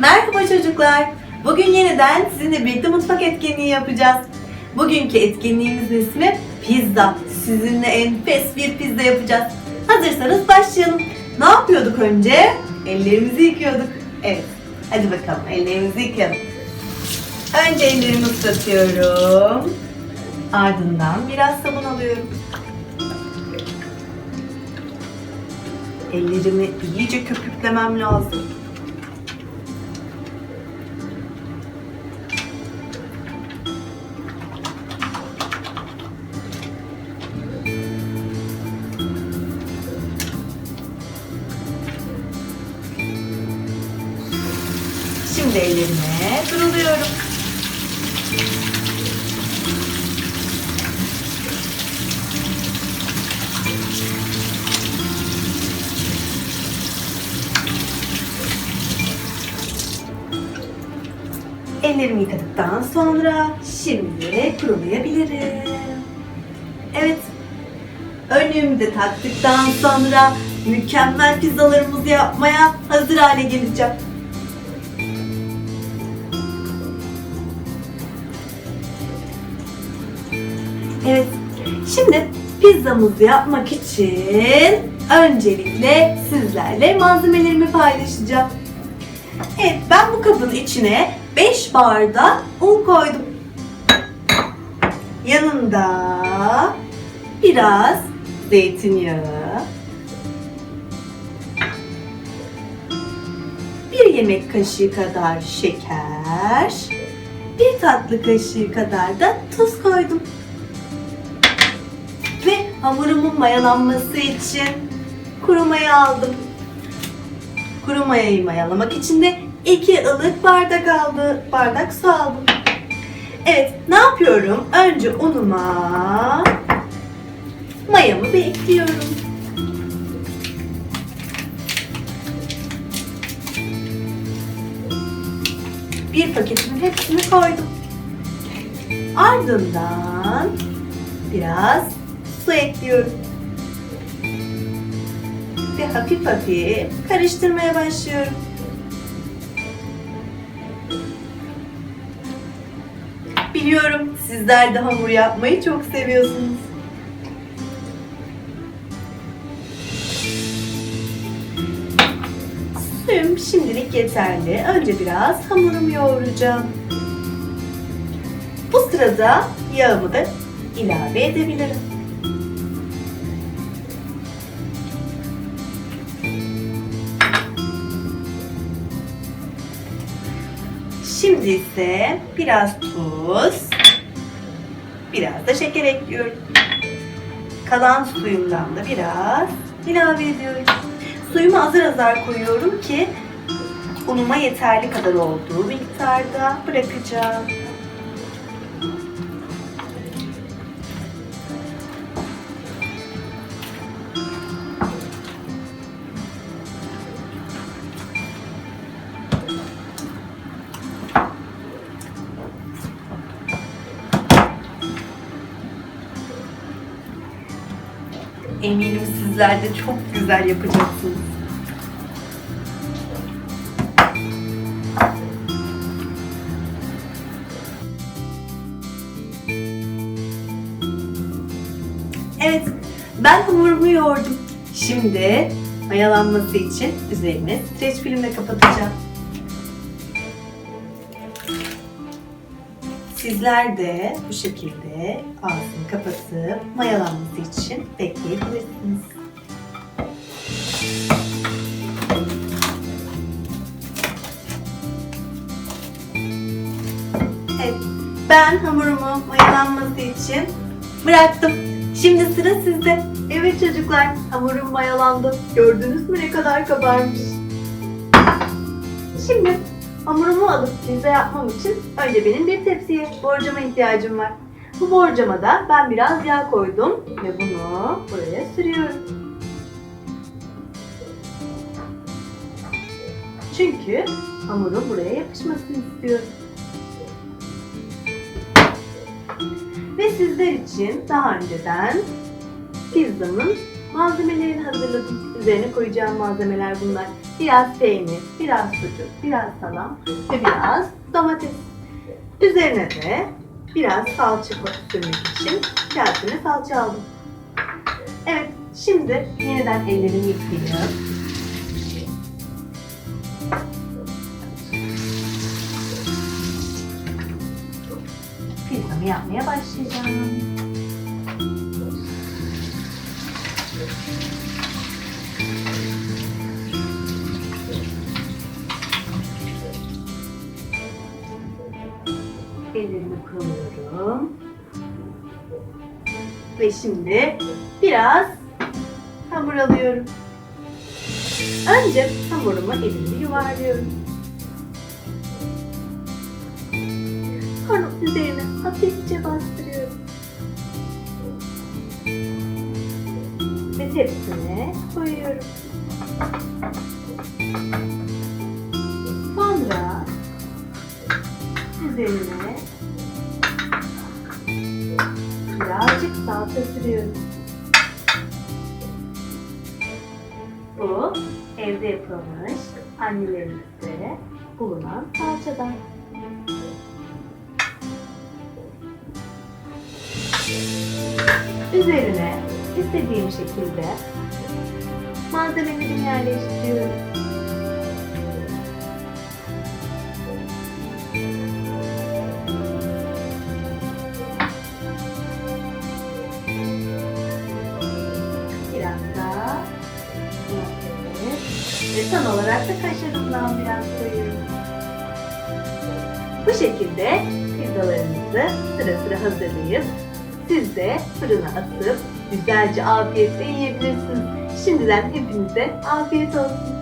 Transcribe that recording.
Merhaba çocuklar. Bugün yeniden sizinle birlikte mutfak etkinliği yapacağız. Bugünkü etkinliğimizin ismi pizza. Sizinle enfes bir pizza yapacağız. Hazırsanız başlayalım. Ne yapıyorduk önce? Ellerimizi yıkıyorduk. Evet. Hadi bakalım ellerimizi yıkayalım. Önce ellerimi ıslatıyorum. Ardından biraz sabun alıyorum. Ellerimi iyice köpüklemem lazım. Şimdi ellerime duruluyorum. Ellerimi yıkadıktan sonra şimdi kurulayabilirim. Evet. Önlüğümü taktıktan sonra mükemmel pizzalarımızı yapmaya hazır hale geleceğim. Evet. Şimdi pizzamızı yapmak için öncelikle sizlerle malzemelerimi paylaşacağım. Evet, ben bu kabın içine 5 bardak un koydum. Yanında biraz zeytinyağı, bir yemek kaşığı kadar şeker, bir tatlı kaşığı kadar da tuz koydum. Ve hamurumun mayalanması için kuru maya aldım. Kuru mayayı mayalamak için de iki ılık bardak aldı, bardak su aldım. Evet, ne yapıyorum? Önce unuma mayamı bir ekliyorum. Bir paketimin hepsini koydum. Ardından biraz su ekliyorum. Ve hafif hafif karıştırmaya başlıyorum. Biliyorum sizler de hamur yapmayı çok seviyorsunuz. Suyum şimdilik yeterli. Önce biraz hamurumu yoğuracağım. Bu sırada yağımı da ilave edebilirim. Şimdi ise biraz tuz, biraz da şeker ekliyorum. Kalan suyumdan da biraz ilave ediyorum. Suyumu azar azar koyuyorum ki unuma yeterli kadar olduğu miktarda bırakacağım. Eminim sizler de çok güzel yapacaksınız. Evet, ben hamurumu yoğurdum. Şimdi mayalanması için üzerine streç filmle kapatacağım. Sizler de bu şekilde ağzını kapatıp mayalanması için bekleyebilirsiniz. Evet, ben hamurumu mayalanması için bıraktım. Şimdi sıra sizde. Evet çocuklar, hamurum mayalandı. Gördünüz mü ne kadar kabarmış? Şimdi hamurumu alıp pizza yapmam için önce benim bir tepsiye borcama ihtiyacım var. Bu borcamada ben biraz yağ koydum ve bunu buraya sürüyorum. Çünkü hamurun buraya yapışmasını istiyorum. Ve sizler için daha önceden pizzamın Malzemelerini hazırladım. Üzerine koyacağım malzemeler bunlar. Biraz peynir, biraz sucuk, biraz salam ve biraz domates. Üzerine de biraz salça sürmek için kasene salça aldım. Evet, şimdi yeniden ellerimi yıkayacağım. Pizzamı yapmaya başlayacağım. Ellerimi kıvırıyorum. Ve şimdi biraz hamur alıyorum. Önce hamurumu elimle yuvarlıyorum. Sonra üzerine hafifçe bastırıyorum. Ve tepsime koyuyorum. Salça sürüyorum. Bu evde yapılmış annelerimizde bulunan salçadan. Üzerine istediğim şekilde malzemelerimi yerleştiriyorum. Ve son olarak da kaşarımdan biraz koyuyorum. Bu şekilde pizzalarınızı sıra sıra hazırlayıp siz de fırına atıp güzelce afiyetle yiyebilirsiniz. Şimdiden hepinize afiyet olsun.